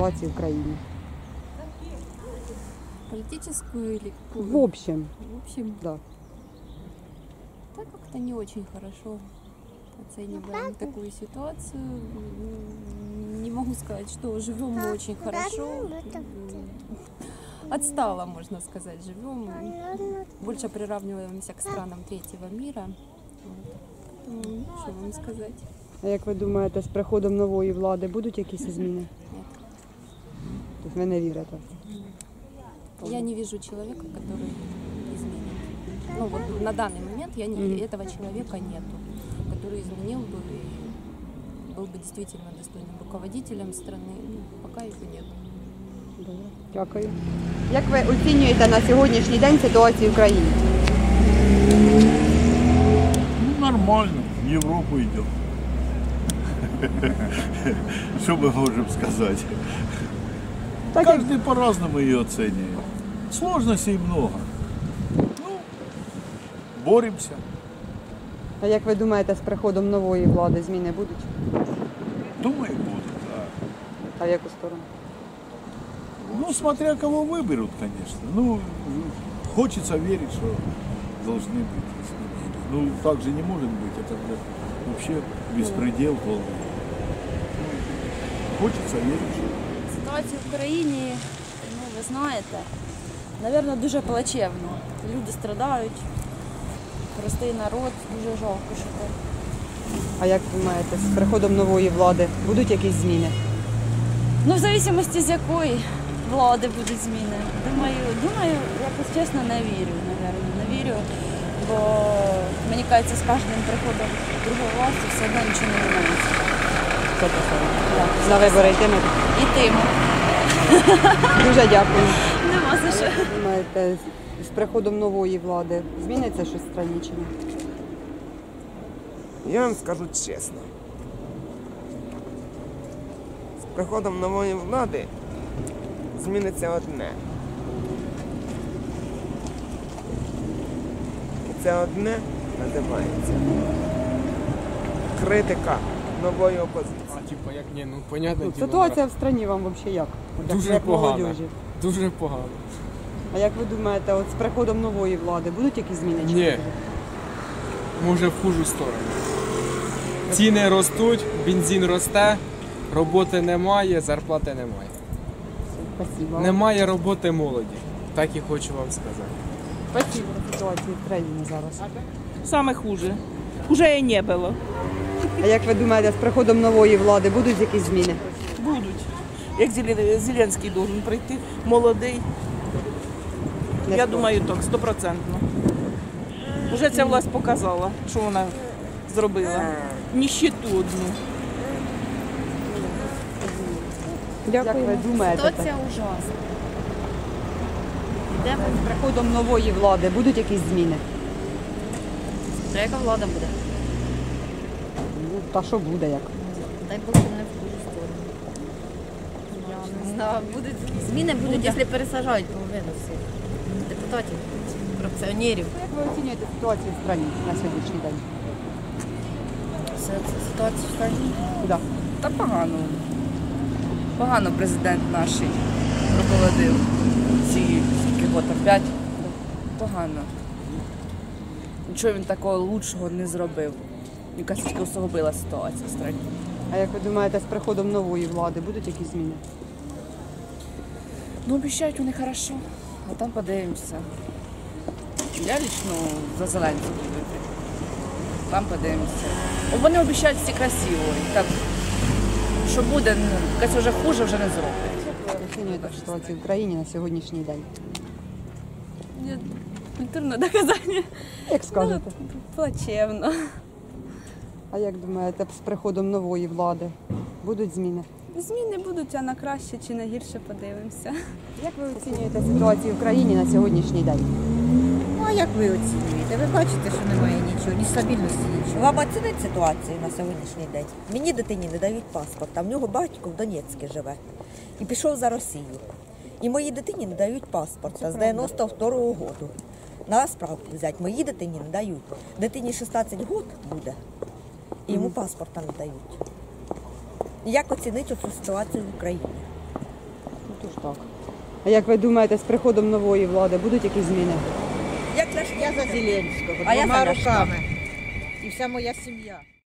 ситуації в країні? Политическую или какую? В общем, В общем, да. так как-то не очень хорошо оцениваем такую ситуацию. Не могу сказать, что живем мы очень хорошо. М, Отстало, можно сказать, живем. Больше приравниваемся к странам третьего мира. Вот. Поэтому, что вам сказать? А як ви думаєте, з приходом нової влади будуть якісь зміни? Нет. Тобто ви не вірите? Я не вижу человека, который изменит. Ну вот на данный момент я не, Мгм. этого человека нету, который изменил бы и был бы действительно достойным руководителем страны. Ну, пока его нет. Добре. Дякую. Як ви оцінюєте на сьогоднішній день ситуацію в країні? Ну, нормально, в Европу идем. Что мы можем сказать? Так, як- Каждый по-разному ее оценивает. Сложностей много. Ну, боремся. А як ви думаєте, з приходом нової влади зміни будуть? Думаю, будут, да. А в яку сторону? Ну, смотря кого выберут, конечно. Ну, хочется верить, что должны быть изменения. Ну, так же не может быть. Это же вообще беспредел полный. Хочется верить, что Ситуація в країні, ну ви знаєте, напевно, дуже плачевно. Люди страдають, простий народ, дуже жалко, що так. А як ви думаєте, з приходом нової влади будуть якісь зміни? Ну, в залежності з якої влади будуть зміни. Думаю, думаю, якось чесно не вірю, напевно, не вірю. Бо мені кажеться, з кожним приходом другої власті все одно нічого не міняється. Це. На вибори йтимете? І тим. Дуже дякую. Нема за що. Думаєте, з- приходом нової влади зміниться щось в країні чи ні? Я вам скажу чесно. З приходом нової влади зміниться одне. І це одне називається критика нової опозиції. А типа як ні, ну понятно. Ну, ситуація в країні вам взагалі як? От як- Дуже як молодіжі. дуже погано. А як ви думаєте, от з приходом нової влади будуть якісь зміни? чи Ні. Може в хужу сторону. Ціни ростуть, бензин росте, роботи немає, зарплати немає. Спасибо. Немає роботи молоді. Так і хочу вам сказати. Спасибо за ситуацію в країні зараз. Самое хуже. Уже и не было. А як ви думаєте, з приходом нової влади будуть якісь зміни? Будуть. Як Зелен- Зеленський должен прийти, молодий. Не Я думаю, так, стопроцентно. Уже ця власть показала, що вона зробила. Ніщиту одну. Як ви думаєте, так? Ситуація ужасна. Де з приходом нової влади будуть якісь зміни? Та яка влада буде? Ну, та що буде як? Дай Бог, що не в хужу сторону. Я не знаю, будуть зміни будуть, якщо пересажають половину всіх депутатів, корупціонерів. Як ви оцінюєте ситуацію в країні на сьогоднішній день? Ситуація в країні. Да. Та погано. Погано президент наш руководив ці скільки год, п'ять. Погано. Нічого він такого лучшого не зробив. Тільки усугубила ситуацію в країні. А як ви думаєте, з приходом нової влади будуть якісь зміни? Ну, обіцяють вони хорошо, а там подивимося. Я лично за Зеленського буду. Там подивимося. О, Вони обіцяють всі красиво. І так, що буде, ну, якось вже хуже, вже не зроблять. Як ви оцінюєте ситуацію в країні на сьогоднішній день? Культурне доказання. Як скажете? Плачевно. А як думаєте, з приходом нової влади будуть зміни? Зміни будуть, а на краще чи на гірше подивимося. Як ви оцінюєте ситуацію в країні на сьогоднішній день? Ну, а як ви оцінюєте? Ви бачите, що немає нічого, ні стабільності, нічого. Вам оцінить ситуацію на сьогоднішній день? Мені дитині не дають паспорт, а в нього батько в Донецьку живе і пішов за Росію. І моїй дитині не дають паспорта з 92-го року. На справку взяти, моїй дитині не дають. Дитині 16 років буде, і йому паспорта не дають. Як оцінити цю ситуацію в Україні? Тож так. А як ви думаєте, з приходом нової влади будуть якісь зміни? Як я за Зеленського, А я двома за Ляшка. руками. І вся моя сім'я.